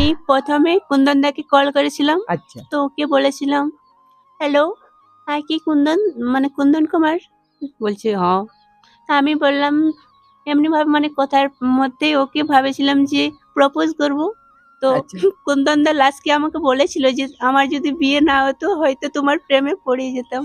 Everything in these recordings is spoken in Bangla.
আমি প্রথমে কুন্দনদাকে কল করেছিলাম। আচ্ছা। তো ওকে বলেছিলাম হ্যালো হ্যাঁ কি কুন্দন? মানে কুন্দন কুমার? বলছে হ্যাঁ। আমি বললাম এমনি ভাবে মানে কথার মধ্যে ওকে ভাবেছিলাম যে প্রপোজ করব। তো আচ্ছা। কুন্দন দা লাস্টকে আমাকে বলেছিল যে আমার যদি বিয়ে না হতো হয়তো তোমার প্রেমে পড়ে যেতাম।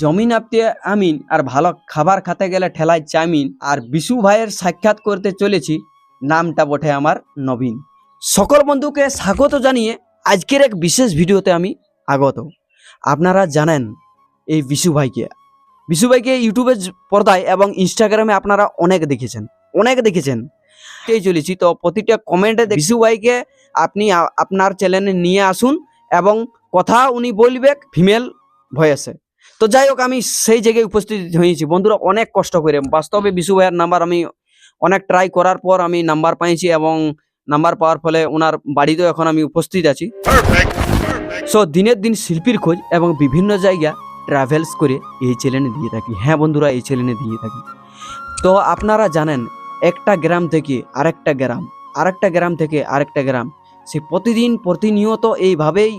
জমিন আপতে আমিন আর ভালো খাবার খেতে গেলে ঠেলায় চাউমিন আর বিশু ভাইয়ের সাক্ষাৎ করতে চলেছি। নামটা বটে আমার নবীন। সকল বন্ধুকে স্বাগত জানিয়ে আজকের এক বিশেষ ভিডিওতে আমি আগত। আপনারা জানেন এই বিশু ভাইকে। বিশু ভাইকে ইউটিউবের পর্দায় এবং ইনস্টাগ্রামে আপনারা অনেক দেখেছেন অনেক দেখেছেন। এই চলেছি। তো প্রতিটা কমেন্টে বিশু ভাইকে আপনি আপনার চ্যানেলে নিয়ে আসুন এবং কথা উনি বলবে ফিমেল ভয়েসে। তো যাই হোক, আমি সেই জায়গায় উপস্থিত হয়েছি। বন্ধুরা, অনেক কষ্ট করে। বাস্তবে বিশু ভাইয়ের নাম্বার আমি অনেক ট্রাই করার পর আমি নাম্বার পাইছি এবং নাম্বার পাওয়ার ফলে ওনার বাড়িতেও এখন আমি উপস্থিত আছি। সো দিনের দিন শিল্পীর খোঁজ এবং বিভিন্ন জায়গা ট্রাভেলস করে এই চ্যানেলে দিয়ে থাকি। হ্যাঁ বন্ধুরা এই চ্যানেলে দিয়ে থাকি। তো আপনারা জানেন একটা গ্রাম থেকে আরেকটা গ্রাম আরেকটা গ্রাম থেকে আরেকটা গ্রাম সে প্রতিদিন প্রতিনিয়ত এইভাবেই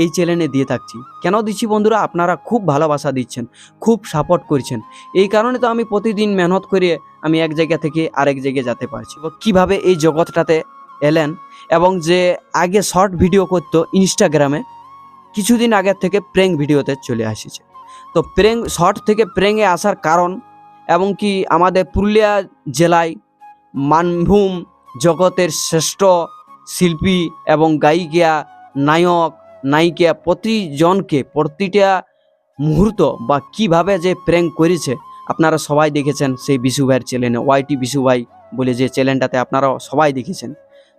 এই চ্যানেলে দিয়ে থাকছি। কেন দিচ্ছি বন্ধুরা? আপনারা খুব ভালোবাসা দিচ্ছেন, খুব সাপোর্ট করছেন। এই কারণে তো আমি প্রতিদিন মেহনত করে আমি এক জায়গা থেকে আরেক জায়গায় যেতে পারছি। কীভাবে এই জগৎটাতে এলেন এবং যে আগে শর্ট ভিডিও করতো ইনস্টাগ্রামে কিছুদিন আগের থেকে প্রেং ভিডিওতে চলে আসছে। তো প্রেং শর্ট থেকে প্রেঙে আসার কারণ এবং কি আমাদের পুরুলিয়া জেলায় মানভূম জগতের শ্রেষ্ঠ শিল্পী এবং গায়িকা, নায়ক নায়িকা প্রতিজনকে প্রতিটা মুহূর্ত বা কীভাবে যে প্রেঙ্ক করেছে, আপনারা সবাই দেখেছেন সেই বিশু ভাইয়ের চ্যানেলে ওয়াইটি বিশু ভাই বলে যে চ্যানেলটাতে আপনারা সবাই দেখেছেন।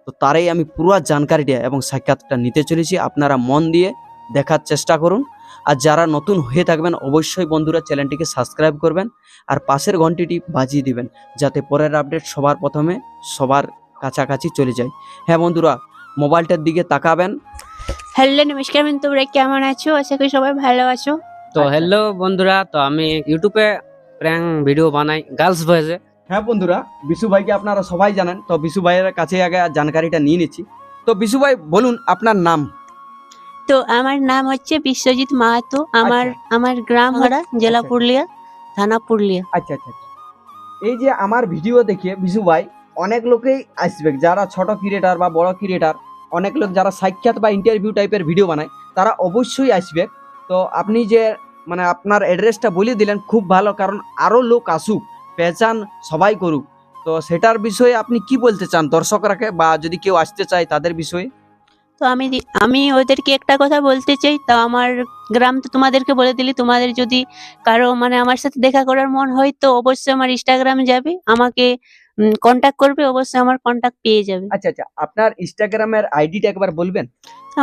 তো তারাই আমি পুরো জানকারিটা এবং সাক্ষাৎটা নিতে চলেছি, আপনারা মন দিয়ে দেখার চেষ্টা করুন। আর যারা নতুন হয়ে থাকবেন, অবশ্যই বন্ধুরা চ্যানেলটিকে সাবস্ক্রাইব করবেন আর পাশের ঘন্টিটি বাজিয়ে দিবেন, যাতে পরের আপডেট সবার প্রথমে সবার কাছাকাছি চলে যায়। হ্যাঁ বন্ধুরা, মোবাইলটার দিকে তাকাবেন হ্যালো নমস্কার তোমরা কেমন আছো আশা করি সবাই ভালো আছো তো। হ্যালো বন্ধুরা তো আমি ইউটিউবে প্র্যাঙ্ক ভিডিও বানাই গার্লস ভয়েসে হ্যাঁ বন্ধুরা বিশু ভাইকে আপনারা সবাই জানেন তো বিশু ভাইয়ের কাছে আগে জানকারিটা নিয়ে নিচ্ছি তো বিশু ভাই বলুন আপনার নাম তো আমার নাম হচ্ছে বিশ্বজিৎ মাহাতো আমার আচ্ছা। আমার গ্রাম হারা জেলা আচ্ছা। পুরুলিয়া থানা পুরুলিয়া আচ্ছা আচ্ছা আচ্ছা এই যে আমার ভিডিও দেখে বিশু ভাই অনেক লোকেই আসবে যারা ছোট ক্রিয়েটার বা বড় ক্রিয়েটার অনেক লোক যারা সাক্ষাৎ বা ইন্টারভিউ টাইপের ভিডিও বানায়, তারা অবশ্যই আসবে। তো আপনি যে মানে আপনার অ্যাড্রেসটা বলে দিলেন, খুব ভালো, কারণ আরও লোক আসুক, পেচান, সবাই করুক। তো সেটার বিষয়ে আপনি কি বলতে চান দর্শকরাকে বা যদি কেউ আসতে চায় তাদের বিষয়ে? তো আমি আমি ওদেরকে একটা কথা বলতে চাই তো আমার গ্রাম তো তোমাদেরকে বলে দিলি তোমাদের যদি কারও মানে আমার সাথে দেখা করার মন হয় তো অবশ্যই আমার ইনস্টাগ্রামে যাবে আমাকে কন্ট্যাক্ট করবে অবশ্যই আমার কন্ট্যাক্ট পেয়ে যাবে। আচ্ছা আচ্ছা আপনার ইনস্টাগ্রামের আইডিটা একবার বলবেন?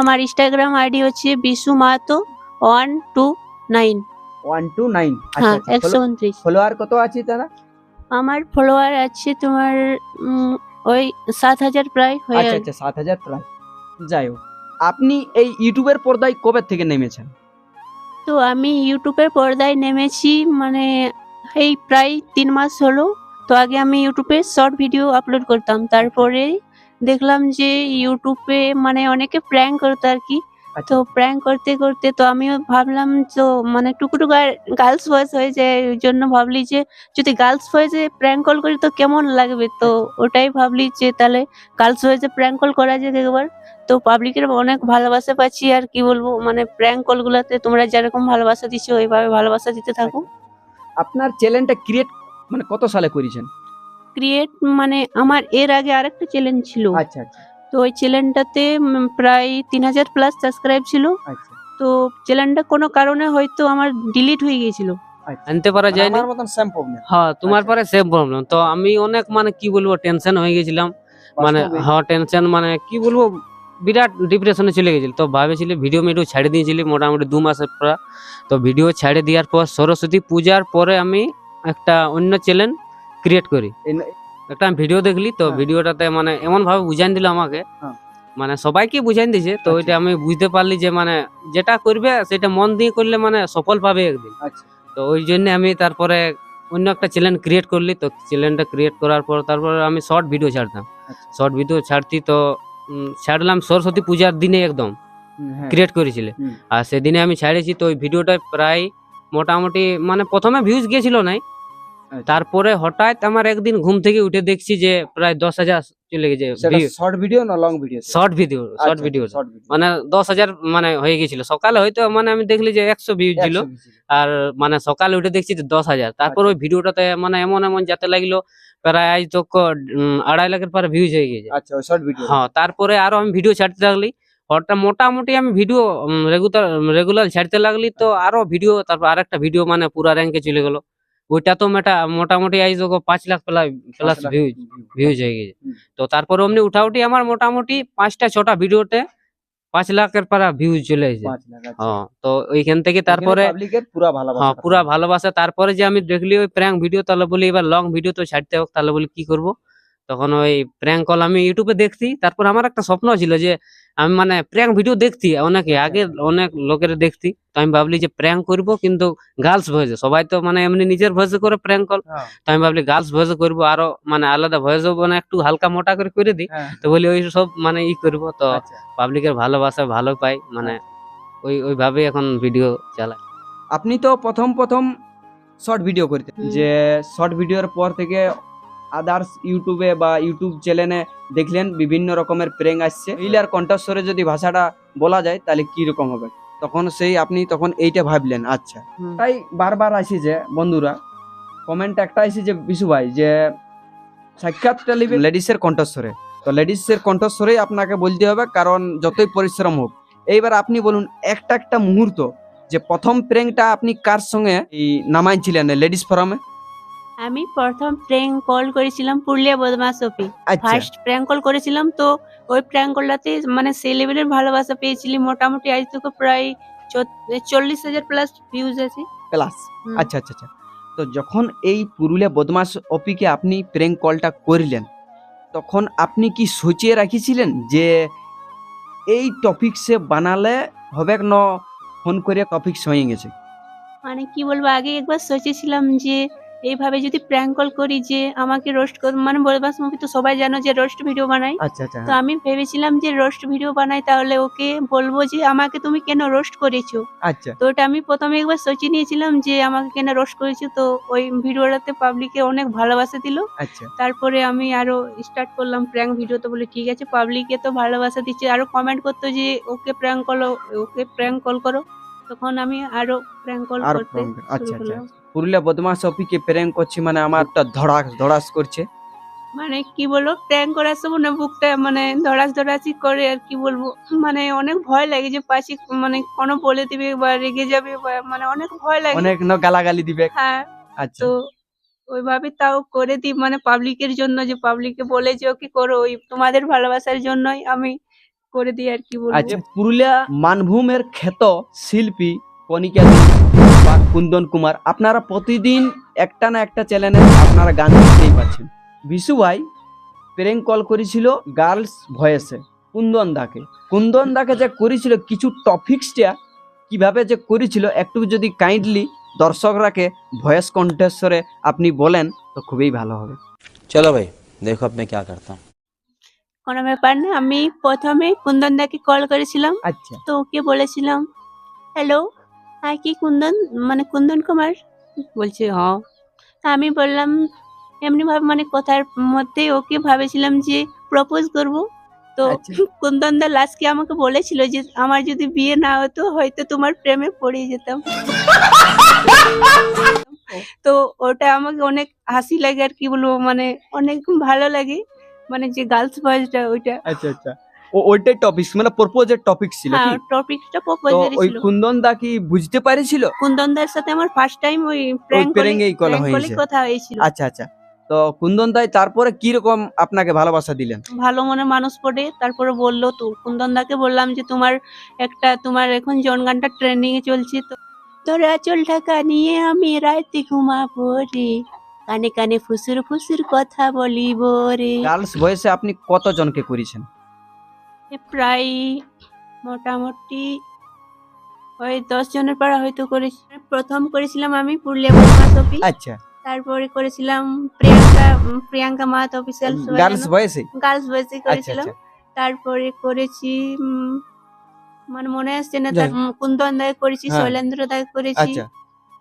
আমার ইনস্টাগ্রাম আইডি হচ্ছে Bishu Mahato one two nine one two nine হ্যাঁ আচ্ছা একশো উনত্রিশ। ফলোয়ার কত আছে তারা? আমার ফলোয়ার আছে তোমার ওই সাত হাজার প্রায় হয়ে আচ্ছা আচ্ছা সাত হাজার প্রায়। যাই হোক আপনি এই ইউটিউবের পর্দায় কবে থেকে নেমেছেন? তো আমি ইউটিউবের পর্দায় নেমেছি মানে এই প্রায় তিন মাস হলো। তো আগে আমি ইউটিউবে শর্ট ভিডিও আপলোড করতাম। তারপরে দেখলাম যে ইউটিউবে মানে অনেকে প্র্যাঙ্ক করতো আর কি। তো প্র্যাঙ্ক করতে করতে তো আমিও ভাবলাম তো মানে টুকুটু গার্লস ভয়েস হয়ে যায় ওই জন্য ভাবলি যে যদি গার্লস ভয়েসে প্র্যাঙ্ক কল করি তো কেমন লাগবে? তো ওটাই ভাবলি যে তাহলে গার্লস ভয়েসে প্র্যাঙ্ক কল করা যায় একবার। তো পাবলিকের অনেক ভালোবাসা পাচ্ছি আর কি বলব মানে প্র্যাঙ্ক কলগুলোতে তোমরা যেরকম ভালোবাসা দিচ্ছ ওইভাবে ভালোবাসা দিতে থাকো। আপনার চ্যানেলটা ক্রিয়েট মানে কত সালে করেছেন? ক্রিয়েট মানে আমার এর আগে আরেকটা চ্যালেঞ্জ ছিল। আচ্ছা আচ্ছা। তো ওই চ্যানেলটাতে প্রায় তিন হাজার প্লাস সাবস্ক্রাইব ছিল। আচ্ছা। তো চ্যানেলটা কোনো কারণে হয়তো আমার ডিলিট হয়ে গিয়েছিল। আচ্ছা। আনতে পারা যায় না আমার মতন সেম প্রবলেম হ্যাঁ তোমার আচ্ছা। পরে সেম প্রবলেম তো আমি অনেক মানে কি বলব টেনশন হয়ে গেছিলাম। মানে হ্যাঁ টেনশন মানে কি বলব বিরাট ডিপ্রেশনে চলে গেছিল। তো ভাবেছিলি ভিডিও মিডিও ছেড়ে দিয়েছিলি মোটামুটি দু মাসের পর। তো ভিডিও ছেড়ে দেওয়ার পর সরস্বতী পূজার পরে আমি একটা অন্য চ্যানেল ক্রিয়েট করি। একটা আমি ভিডিও দেখলি তো হ্যাঁ। ভিডিওটাতে মানে এমন ভাবে বুঝাই দিল আমাকে হ্যাঁ। মানে সবাইকে বুঝাই দিয়েছে তো আচ্ছা। ওইটা আমি বুঝতে পারলি যে মানে যেটা করবে সেটা মন দিয়ে করলে মানে সফল পাবে একদিন আচ্ছা তো ওই জন্য আমি তারপরে অন্য একটা চ্যানেল ক্রিয়েট করলি তো চ্যানেলটা ক্রিয়েট করার পর তারপরে আমি শর্ট ভিডিও ছাড়তাম আচ্ছা। শর্ট ভিডিও ছাড়তি তো ছাড়লাম সরস্বতী পূজার দিনে একদম হ্যাঁ। ক্রিয়েট করেছিলে আর সেদিনে আমি ছাড়েছি তো ওই ভিডিওটা প্রায় মোটামুটি মানে প্রথমে ভিউজ গিয়েছিল নাই আচ্ছা। তারপরে হঠাৎ আমার একদিন ঘুম থেকে উঠে দেখছি যে প্রায় দশ হাজার চলে গেছে শর্ট ভিডিও না long video short video short video মানে দশ হাজার মানে হয়ে গেছিল। সকালে হয়তো মানে আমি দেখলি যে একশো ভিউ ছিল। আর মানে সকালে উঠে দেখছি যে দশ হাজার। তারপর ওই ভিডিওটাতে মানে এমন এমন যেতে লাগল প্রায় আজ তো আড়াই লাখের পরে ভিউজ হয়ে গেছে। আচ্ছা শর্ট ভিডিও হ্যাঁ তারপরে আরও আমি ভিডিও ছাড়তে লাগলি। হঠাৎ মোটামুটি আমি ভিডিও রেগুলার রেগুলার ছাড়তে লাগলি তো আরও ভিডিও তারপর আরেকটা ভিডিও মানে পুরা র্যাঙ্কে চলে গেল। ওইটা তো মেটা মোটামুটি তো পাঁচ লাখ প্লাস ভিউজ ভিউজ হয়ে গেছে। তো তারপরে অমনি উঠাউটি আমার মোটামুটি পাঁচটা ছটা ভিডিওতে পাঁচ লাখের পারা ভিউজ চলে এসেছে। হ্যাঁ তো ওইখান থেকে তারপরে পুরা ভালোবাসা হ্যাঁ পুরা ভালোবাসা। তারপরে যে আমি দেখলি ওই প্র্যাঙ্ক ভিডিও তাহলে বলি এবার লং ভিডিও তো ছাড়তে হোক তাহলে বলি কি করব? তখন ওই প্র্যাঙ্ক কল আমি ইউটিউবে দেখছি তারপর আমার একটা স্বপ্ন ছিল যে আমি মানে প্র্যাঙ্ক ভিডিও দেখছি অনেকে আগে অনেক লোকের দেখছি। তো আমি ভাবলি যে প্র্যাঙ্ক করব কিন্তু গার্লস ভয়েসে সবাই তো মানে এমনি নিজের ভয়েসে করে প্র্যাঙ্ক কল তো আমি ভাবলি গার্লস ভয়েসে করব আরও মানে আলাদা ভয়েসও মানে একটু হালকা মোটা করে করে দিই। হ্যাঁ, তো বলি ওই সব মানে ই করব তো আচ্ছা। পাবলিকের ভালোবাসা ভালো পাই মানে ওই ওইভাবে এখন ভিডিও চালাই। আপনি তো প্রথম প্রথম শর্ট ভিডিও করতেন যে শর্ট ভিডিওর পর থেকে আদার্স ইউটিউবে বা ইউটিউব চ্যানেলে দেখলেন বিভিন্ন রকমের প্রেং আসছে। ইলার কণ্ঠস্বরে যদি ভাষাটা বলা যায় তাহলে কি রকম হবে? তখন সেই আপনি তখন এইটা ভাবলেন আচ্ছা। তাই বারবার আসি যে বন্ধুরা কমেন্ট একটা আসি যে বিশু ভাই যে সাক্ষাৎ টেলিভি লেডিসের কণ্ঠস্বরে। তো লেডিসের কণ্ঠস্বরেই আপনাকে বলতে হবে কারণ যতই পরিশ্রম হোক। এইবার আপনি বলুন একটা একটা মুহূর্ত যে প্রথম প্রেংটা আপনি কার সঙ্গে এই নামাইছিলেন লেডিস ফোরামে আমি প্রথম প্র্যাঙ্ক কল করেছিলাম পুরুলিয়া বদমাস অফি ফার্স্ট প্র্যাঙ্ক কল করেছিলাম তো ওই প্র্যাঙ্ক কলটাতে মানে সেই লেভেলের ভালোবাসা পেয়েছিলি মোটামুটি আজ থেকে প্রায় চল্লিশ হাজার প্লাস ভিউজ আছে। প্লাস আচ্ছা আচ্ছা আচ্ছা। তো যখন এই পুরুলিয়া বদমাস অপিকে আপনি প্রেঙ্ক কলটা করলেন তখন আপনি কি সোচিয়ে রাখিছিলেন যে এই টপিকসে বানালে হবে ন ফোন করে টপিকস হয়ে গেছে? মানে কি বলব আগে একবার সোচেছিলাম যে এইভাবে যদি প্র্যাঙ্ক কল করি যে আমাকে রোস্ট কর মানে বলবাস মুভি তো সবাই জানো যে রোস্ট ভিডিও বানাই তো আমি ভেবেছিলাম যে রোস্ট ভিডিও বানাই তাহলে ওকে বলব যে আমাকে তুমি কেন রোস্ট করেছ? আচ্ছা। তো ওটা আমি প্রথমে একবার সোচে নিয়েছিলাম যে আমাকে কেন রোস্ট করেছ। তো ওই ভিডিওটাতে পাবলিকে অনেক ভালোবাসা দিল। আচ্ছা। তারপরে আমি আরও স্টার্ট করলাম প্র্যাঙ্ক ভিডিও তো বলে ঠিক আছে পাবলিকে তো ভালোবাসা দিচ্ছে। আরও কমেন্ট করতো যে ওকে প্র্যাঙ্ক করো ওকে প্র্যাঙ্ক কল করো। তখন আমি আরও প্র্যাঙ্ক কল করতে আচ্ছা শুরু আচ্ছা করলাম। পুরুলিয়া বদমাস অপিকে প্রেঙ্ক করছি? মানে আমার একটা ধড়াস ধড়াস করছে। মানে কি বলব প্র্যাঙ্ক করার সময় না বুকটা মানে ধরাস ধরাসি করে আর কি বলব। মানে অনেক ভয় লাগে যে পাশে মানে কোনো বলে দিবে বা রেগে যাবে মানে অনেক ভয় লাগে। অনেক ন গালাগালি দিবে? হ্যাঁ আচ্ছা। তো ওইভাবে তাও করে দিই। মানে পাবলিকের জন্য যে পাবলিককে বলে যে ওকে করো ওই তোমাদের ভালোবাসার জন্যই আমি করে দিই আর কি বলবো আচ্ছা পুরুলিয়া মানভূমের খ্যাত শিল্পী কণিকা দে বা কুন্দন কুমার আপনারা প্রতিদিন একটা না একটা চ্যানেলে আপনারা গান দেখতেই পাচ্ছেন বিশু ভাই প্রেং কল করেছিল গার্লস ভয়েসে কুন্দন দাকে কুন্দন দাকে যে করেছিল কিছু টপিক্সটা কিভাবে যে করেছিল একটু যদি কাইন্ডলি দর্শকরাকে ভয়েস কণ্ঠেশ্বরে আপনি বলেন তো খুবই ভালো হবে चलो भाई देखो अब मैं क्या करता हूँ কোনো ব্যাপার না আমি প্রথমে কুন্দন দাকে কল করেছিলাম। আচ্ছা। তো ওকে বলেছিলাম হ্যালো হ্যাঁ কি কুন্দন? মানে কুন্দন কুমার? বলছে হ্যাঁ। তা আমি বললাম এমনি ভাবে মানে কথার মধ্যে ওকে ভাবেছিলাম যে প্রপোজ করব। তো আচ্ছা। কুন্দন দা লাস্টকে আমাকে বলেছিল যে আমার যদি বিয়ে না হতো হয়তো তোমার প্রেমে পড়ে যেতাম। তো ওটা আমাকে অনেক হাসি লাগে আর কি বলব মানে অনেক ভালো লাগে। মানে যে গার্লস বয়েজটা ওইটা। আচ্ছা আচ্ছা। ওইটাই টপিক মানে প্রপোজের টপিক ছিল হ্যাঁ কি? টপিকটা তো প্রপোজাল ওই কুন্দন দা কি বুঝতে পারেছিল? কুন্দনদার সাথে আমার ফার্স্ট টাইম ওই প্র্যাঙ্ক করা হয়েছে। কথা হয়েছিল। আচ্ছা আচ্ছা। তো কুন্দন দাই তারপরে কি রকম আপনাকে ভালোবাসা দিলেন? ভালো মনে মানুষ পড়ে তারপরে বলল তো কুন্দনদাকে বললাম যে তোমার একটা তোমার এখন জন গানটা ট্রেন্ডিং এ চলছে তো। তোরা চল ঢাকা নিয়ে আমি রাতে ঘুমাবো রে। কানে কানে ফুসুর ফুসুর কথা বলিব রে। গার্লস বয়সে আপনি কতজনকে করেছেন? প্রায় মোটামুটি ওই দশ জনের পর হয়তো করেছি। প্রথম করেছিলাম আমি পুরুলিয়া বদমাস আচ্ছা। তারপরে করেছিলাম প্রিয়াঙ্কা প্রিয়াঙ্কা মাহাতো অফিসিয়াল গার্লস বয়সে? গার্লস বয়েসে আচ্ছা করেছিলাম। আচ্ছা। তারপরে করেছি মানে মনে আসছে না তার কুন্দন দায় করেছি হ্যাঁ। শৈলেন্দ্র দায় করেছি। আচ্ছা।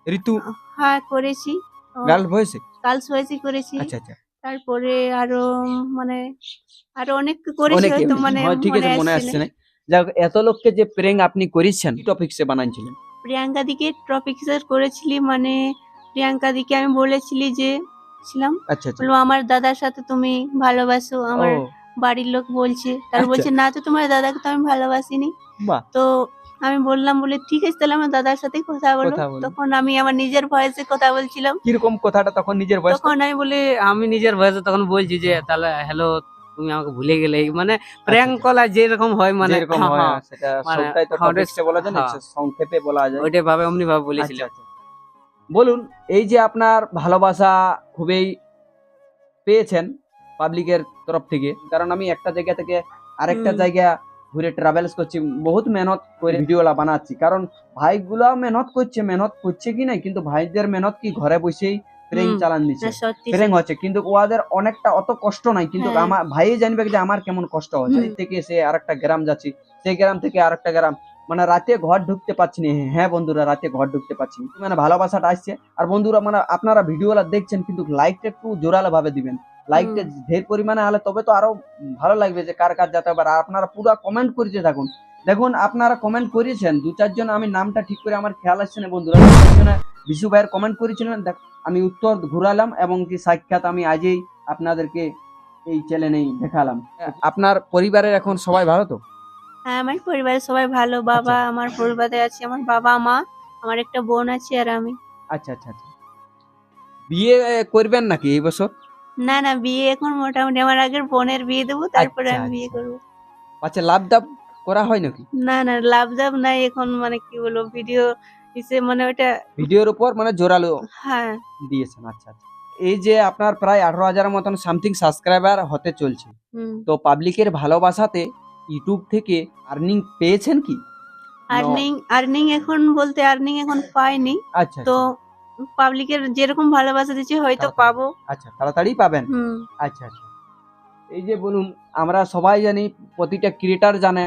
ঋতু? হ্যাঁ করেছি। গার্লস বয়সে গার্লস বয়েসে করেছি। আচ্ছা আচ্ছা। তারপরে আরও মানে আরও অনেক করেছি হয়তো মানে ঠিক আছে মনে আসছে না। যাক এত লোককে যে প্রেং আপনি করেছেন টপিকসে বানাইছিলেন? প্রিয়াঙ্কা দিকে টপিক করেছিলি মানে প্রিয়াঙ্কা দিকে আমি বলেছিলি যে ছিলাম। আচ্ছা আচ্ছা। বলব আমার দাদার সাথে তুমি ভালোবাসো আমার বাড়ির লোক বলছে। তার আচ্ছা। বলছে না তো তোমার দাদাকে তো আমি ভালোবাসিনি। তো আমি বললাম বলে ঠিক আছে তাহলে আমার দাদার সাথেই কথা বলো। তখন আমি আমার নিজের ভয়েসে কথা বলছিলাম। কীরকম কথাটা তখন নিজের ভয়েস? তখন আমি বলে আমি নিজের বয়সে তখন বলছি যে তাহলে হ্যালো তুমি আমাকে ভুলে গেলে। মানে প্র্যাঙ্ক আচ্ছা। কলা যেরকম হয় মানে যেরকম হ্যাঁ, হয় সেটা মানে সবটাই তো টপিকসে বলা যায় না। সংক্ষেপে বলা যায়। ওইটাই ভাবে অমনি ভাবে বলেছিলাম। আচ্ছা, আচ্ছা। বলুন এই যে আপনার ভালোবাসা খুবই পেয়েছেন পাবলিকের তরফ থেকে কারণ আমি একটা জায়গা থেকে আরেকটা জায়গা ঘুরে ট্রাভেলস করছি বহুত মেহনত করে ভিডিওলা বানাচ্ছি। কারণ ভাইগুলা মেহনত করছে মেহনত করছে কি নাই কিন্তু ভাইদের মেহনত কি ঘরে বসেই প্রেং হুম। চালান দিচ্ছে না সত্যি প্রেং হচ্ছে কিন্তু ওদের অনেকটা অত কষ্ট নাই কিন্তু হ্যাঁ। আমার ভাই জানবে যে আমার কেমন কষ্ট হচ্ছে। থেকে সে আরেকটা গ্রাম যাচ্ছি সেই গ্রাম থেকে আরেকটা গ্রাম। মানে রাতে ঘর ঢুকতে পারছি না। হ্যাঁ বন্ধুরা রাতে ঘর ঢুকতে পারছি মানে ভালোবাসাটা আসছে। আর বন্ধুরা মানে আপনারা ভিডিওগুলো দেখছেন কিন্তু লাইকটা একটু জোরালো ভাবে দিবেন। লাইকটা ঢের পরিমাণে হলে তবে তো আরও ভালো লাগবে যে কার কার যেতে পারে আর আপনারা পুরো কমেন্ট করতে থাকুন দেখুন আপনারা কমেন্ট করেছেন দু চারজন আমি নামটা ঠিক করে আমার খেয়াল আসছে না বন্ধুরা। বিশু ভাইয়ের কমেন্ট করেছিলেন দেখ আমি উত্তর ঘুরালাম এবং কি সাক্ষাৎ আমি আজই আপনাদেরকে এই চ্যানেলেই দেখালাম। আপনার পরিবারের এখন সবাই ভালো তো? হ্যাঁ আমার পরিবারের সবাই ভালো। বাবা আচ্ছা। আমার পরিবারে আছে আমার বাবা মা আমার একটা বোন আছে আর আমি। আচ্ছা আচ্ছা আচ্ছা। বিয়ে করবেন নাকি এই বছর? না না বিয়ে এখন মোটামুটি আমার আগের বোনের বিয়ে দেবো তারপরে আচ্ছা, আমি বিয়ে আচ্ছা। করব। আচ্ছা লাভ দাব করা হয় নাকি? না না লাভ জাভ নাই এখন মানে কি বলব ভিডিও ইসে মানে ওটা ভিডিওর উপর মানে জোরালো হ্যাঁ। দিয়েছেন আচ্ছা আচ্ছা। এই যে আপনার প্রায় আঠারো হাজারের মতন সামথিং সাবস্ক্রাইবার হতে চলছে হুম। তো পাবলিকের ভালোবাসাতে ইউটিউব থেকে আর্নিং পেয়েছেন কি? আর্নিং আর্নিং এখন বলতে আর্নিং এখন পাইনি। আচ্ছা তো পাবলিকের যেরকম ভালোবাসা দিচ্ছে হয়তো পাবো। আচ্ছা তাড়াতাড়ি পাবেন? আচ্ছা আচ্ছা। এই যে বলুন আমরা সবাই জানি প্রতিটা ক্রিয়েটার জানে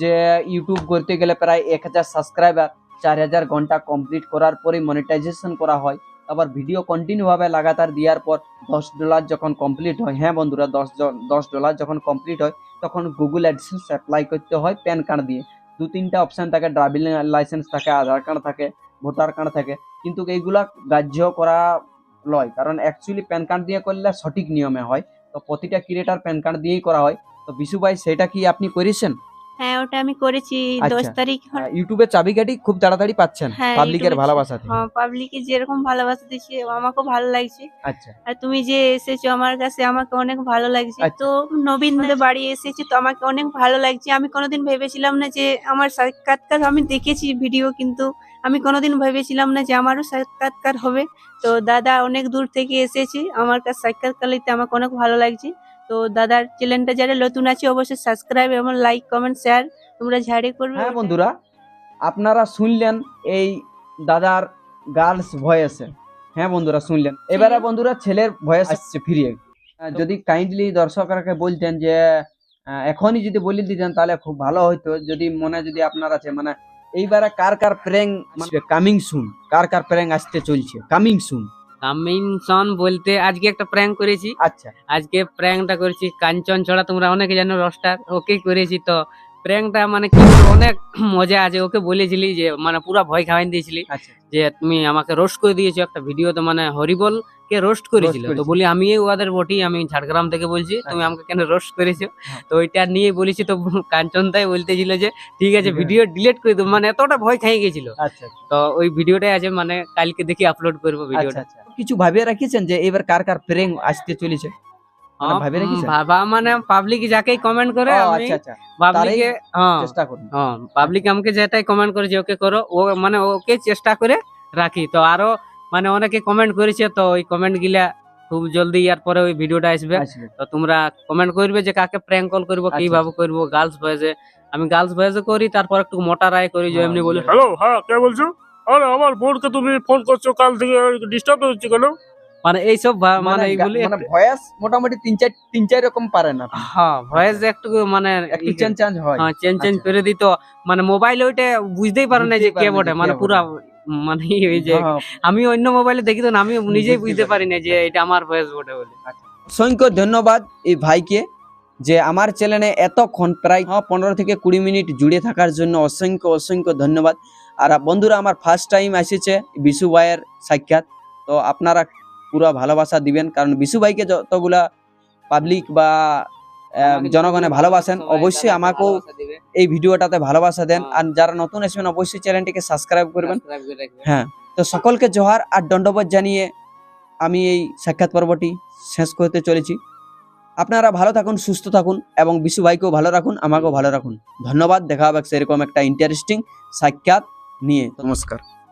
যে ইউটিউব করতে গেলে প্রায় এক হাজার সাবস্ক্রাইবার চার হাজার ঘণ্টা কমপ্লিট করার পরে মনিটাইজেশন করা হয়। আবার ভিডিও কন্টিনিউ ভাবে লাগাতার দেওয়ার পর দশ ডলার যখন কমপ্লিট হয় হ্যাঁ বন্ধুরা দশ জন দশ ডলার যখন কমপ্লিট হয় তখন গুগল অ্যাডসেন্স অ্যাপ্লাই করতে হয় প্যান কার্ড দিয়ে। দু তিনটা অপশন থাকে ড্রাইভিং লাইসেন্স থাকে আধার কার্ড থাকে। ভোটার কার্ড থাকে। কিন্তু এইগুলা গ্রাহ্য করা লয়। কারণ অ্যাকচুয়ালি প্যান কার্ড দিয়ে করলে সঠিক নিয়মে হয়। তো প্রতিটা ক্রিয়েটার প্যান কার্ড দিয়েই করা হয়। তো বিশু ভাই সেটা কি আপনি করেছেন? হ্যাঁ ওটা আমি করেছি। দশ আচ্ছা। তারিখ আহ, ইউটিউবে চাবিকাঠি খুব তাড়াতাড়ি পাচ্ছেন। হ্যাঁ, পাবলিকের ভালোবাসাতে হ্যাঁ পাবলিকে যেরকম ভালোবাসা দিচ্ছে আমাকেও ভালো লাগছে। আচ্ছা। আর তুমি যে এসেছ আমার কাছে আমাকে অনেক ভালো লাগছে। আচ্ছা। তো নবীন দাদের বাড়ি এসেছি তো আমাকে অনেক ভালো লাগছে। আমি কোনোদিন ভেবেছিলাম না যে আমার সাক্ষাৎকার আমি দেখেছি ভিডিও কিন্তু। আমি কোনোদিন ভেবেছিলাম না যে আমারও সাক্ষাৎকার হবে। তো দাদা অনেক দূর থেকে এসেছে। আমার কাছে সাক্ষাৎকার লিখতে আমাকে অনেক ভালো লাগছে। তো দাদার চ্যানেলটা যারা নতুন আছে অবশ্যই সাবস্ক্রাইব এবং লাইক কমেন্ট শেয়ার তোমরা ঝাড়ে করবে। হ্যাঁ বন্ধুরা আপনারা শুনলেন এই দাদার গার্লস ভয়েসে হ্যাঁ বন্ধুরা শুনলেন। এবারে বন্ধুরা ছেলের ভয়েস আসছে ফিরিয়ে। যদি কাইন্ডলি দর্শকরাকে বলতেন যে এখনই যদি বলে দিতেন তাহলে খুব ভালো হতো যদি মনে যদি আপনার আছে মানে এইবারে কার কার প্রেং কামিং সুন কার কার প্রেং আসতে চলছে? কামিং সুন কামিং সন বলতে আজকে একটা প্র্যাঙ্ক করেছি। আচ্ছা। আজকে প্র্যাঙ্কটা করেছি। কাঞ্চন ছড়া তোমরা অনেকে জানো রস্টার ওকে করেছি তো। প্র্যাঙ্কটা মানে কি অনেক মজা আছে। ওকে বলেছিলি যে মানে পুরা ভয় খাওয়াই দিয়েছিলি আচ্ছা। যে তুমি আমাকে রোস্ট করে দিয়েছ একটা ভিডিওতে মানে হরিবল কে রোস্ট করেছিল। তো। বলি আমি ওদের বটি আমি ঝাড়গ্রাম থেকে বলছি তুমি আচ্ছা। আমাকে কেন রোস্ট করেছ? হ্যাঁ। তো ওইটা নিয়ে বলেছি তো কাঞ্চন তাই বলতেছিল যে ঠিক আছে। ভিডিও ডিলিট করে দেবো। মানে এতটা ভয় খাই গেছিল। আচ্ছা তো ওই ভিডিওটাই আছে মানে কালকে দেখি আপলোড করব ভিডিওটা কিছু ভাবিয়ে রাখিছেন যে এবার কার কার প্রেং আসতে চলেছে? ভাবে আম, রেখেছেন? ভাবা মানে পাবলিক যাকেই কমেন্ট করে আমি আচ্ছা আচ্ছা। পাবলিকে হ্যাঁ চেষ্টা করুন। হ্যাঁ পাবলিক আমাকে যেটাই কমেন্ট করেছে ওকে করো ও মানে ওকে চেষ্টা করে রাখি। তো আরও মানে অনেকে কমেন্ট করেছে তো ওই কমেন্ট গিলা খুব জলদি ইয়ার পরে ওই ভিডিওটা আসবে। আসবে। তো তোমরা কমেন্ট করবে যে কাকে প্র্যাঙ্ক কল করব আচ্ছা, কীভাবে করব গার্লস ভয়েসে আমি গার্লস ভয়েসে করি তারপর একটু মোটা রায় করি যে হ্যাঁ, এমনি বলি হ্যালো হ্যাঁ কে বলছো? আরে আমার বোনকে তুমি ফোন করছ কাল থেকে ডিস্টার্ব হচ্ছে কেন? মানে এইসব ভা- মানে এইগুলি মানে ভয়েস মোটামুটি তিন চার তিন চার রকম পারেন আপনি হ্যাঁ ভয়েস একটু মানে একটু চেঞ্জ চেঞ্জ হয়। হ্যাঁ চেঞ্জ চেঞ্জ আচ্ছা। করে দিত। মানে মোবাইল ওইটা বুঝতেই পারে না যে কে বটে মানে পুরা মানে ওই যে হ্যাঁ, আমি অন্য মোবাইলে দেখি তো না, আমি নিজেই বুঝতে পারি। পারি না। যে এটা আমার ভয়েস বটে বলে। অসংখ্য ধন্যবাদ এই ভাইকে যে আমার চ্যানেলে এতক্ষণ প্রায় পনেরো থেকে কুড়ি মিনিট জুড়ে থাকার জন্য অসংখ্য অসংখ্য ধন্যবাদ। আর বন্ধুরা আমার ফার্স্ট টাইম এসেছে বিশু ভাইয়ের সাক্ষাৎ। তো আপনারা পুরো ভালোবাসা দিবেন। কারণ বিশু ভাইকে যতগুলা পাবলিক বা জনগণে ভালোবাসেন অবশ্যই আমাকেও এই ভিডিওটাতে ভালোবাসা দেন। আর যারা নতুন আসবেন অবশ্যই চ্যানেলটিকে সাবস্ক্রাইব করবেন। হ্যাঁ তো সকলকে জোহার আর দণ্ডবোধ জানিয়ে আমি এই সাক্ষাৎ পর্বটি শেষ করতে চলেছি। আপনারা ভালো থাকুন সুস্থ থাকুন এবং বিশু ভাইকেও ভালো রাখুন আমাকেও ভালো রাখুন। ধন্যবাদ। দেখা হবে সেরকম একটা ইন্টারেস্টিং সাক্ষাৎ নিয়ে। নমস্কার।